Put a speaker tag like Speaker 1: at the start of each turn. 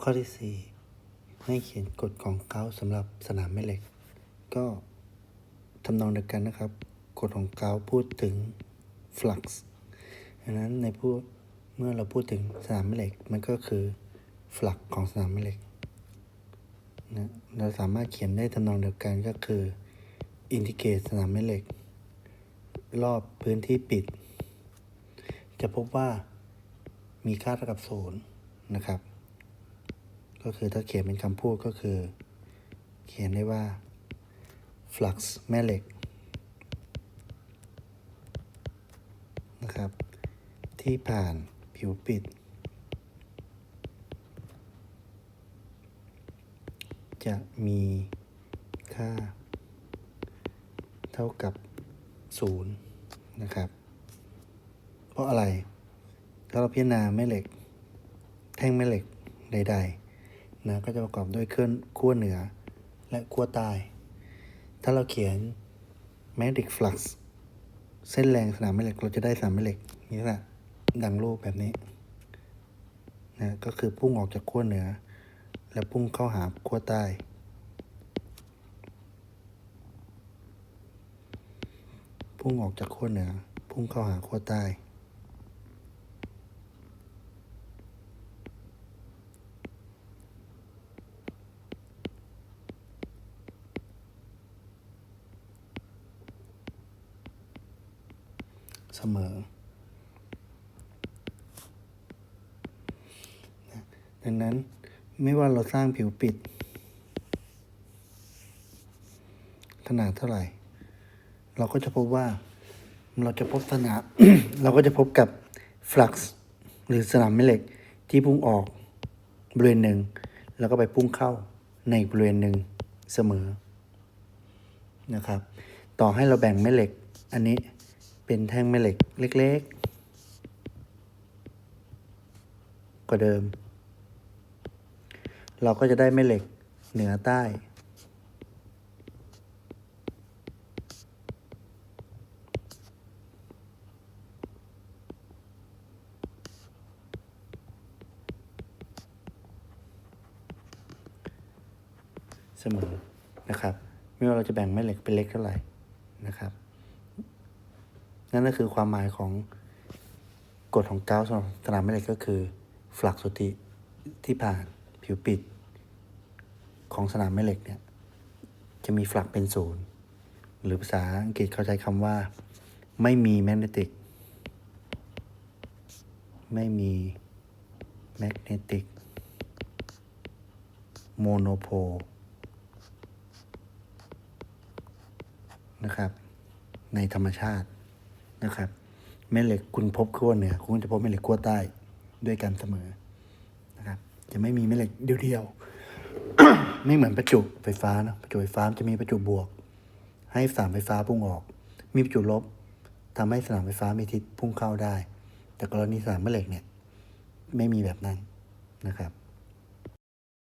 Speaker 1: ข้อที่ 4 ให้เขียนกฎของเกาสำหรับสนามแม่เหล็ก ก็ทำนองเดียวกันนะครับ กฎของเกาพูดถึง flux ดังนั้นในพูดเมื่อเราพูดถึงสนามแม่เหล็กมันก็คือ flux ของสนามแม่เหล็กนะเราสามารถเขียนได้ทำนองเดียวกันก็คือ indicate สนามแม่เหล็ก รอบพื้นที่ปิด จะพบว่ามีค่าเท่ากับศูนย์นะครับ ก็คือถ้าเขียนเป็นคำพูดก็คือ เขียนได้ว่า flux แม่เหล็กนะครับ ที่ผ่านผิวปิด จะมีค่า เท่ากับศูนย์นะครับ เพราะอะไร ถ้าเราพิจารณาแม่เหล็ก แท่งแม่เหล็กใด ๆ นะก็จะประกอบด้วยเคลื่อนขั้วเหนือ และขั้วใต้ ถ้าเราเขียน magnetic flux เส้นแรงสนามแม่เหล็กเราจะได้สนามแม่เหล็กนี่แหละดังรูปแบบนี้นะก็คือพุ่งออกจากขั้วเหนือ และพุ่งเข้าหาขั้วใต้ พุ่งออกจากขั้วเหนือ พุ่งเข้าหาขั้วใต้ เสมอดังนั้นไม่ว่าเราสร้างผิวปิด ขนาดเท่าไหร่ เราก็จะพบว่าเราจะพบสนามเราก็จะพบกับฟลักซ์หรือสนามแม่เหล็กที่พุ่งออกบริเวณหนึ่ง แล้วก็ไปพุ่งเข้าในบริเวณหนึ่งเสมอนะครับ ต่อให้เราแบ่งแม่เหล็กอันนี้ เป็นแท่งแม่เหล็กเล็ก ๆ กว่าเดิม เราก็จะได้แม่เหล็กเหนือใต้ เสมอนะครับ ไม่ว่าเราจะแบ่งแม่เหล็กเป็นเล็กเท่าไหร่นะครับ นั่นก็คือความหมายของกฎของเกาสำหรับสนามแม่เหล็กก็คือฟลักสุทธิที่ผ่านผิวปิด ของสนามแม่เหล็กเนี่ยจะมีฟลักเป็นศูนย์หรือภาษาอังกฤษเขาใช้คำว่า ไม่มีแมกเนติก ไม่มีแมกเนติกโมโนโพลนะครับ ในธรรมชาติ นะครับ แม่เหล็กคุณพบขั้วเหนือคุณจะพบแม่เหล็กขั้วใต้ด้วยกันเสมอนะครับ จะไม่มีแม่เหล็กเดียวๆไม่เหมือนประจุไฟฟ้านะประจุไฟฟ้าจะมีประจุบวก ให้สนามไฟฟ้าพุ่งออก มีประจุลบทำให้สนามไฟฟ้ามีทิศพุ่งเข้าได้ แต่กรณีสนามแม่เหล็กเนี่ย ไม่มีแบบนั้นนะครับ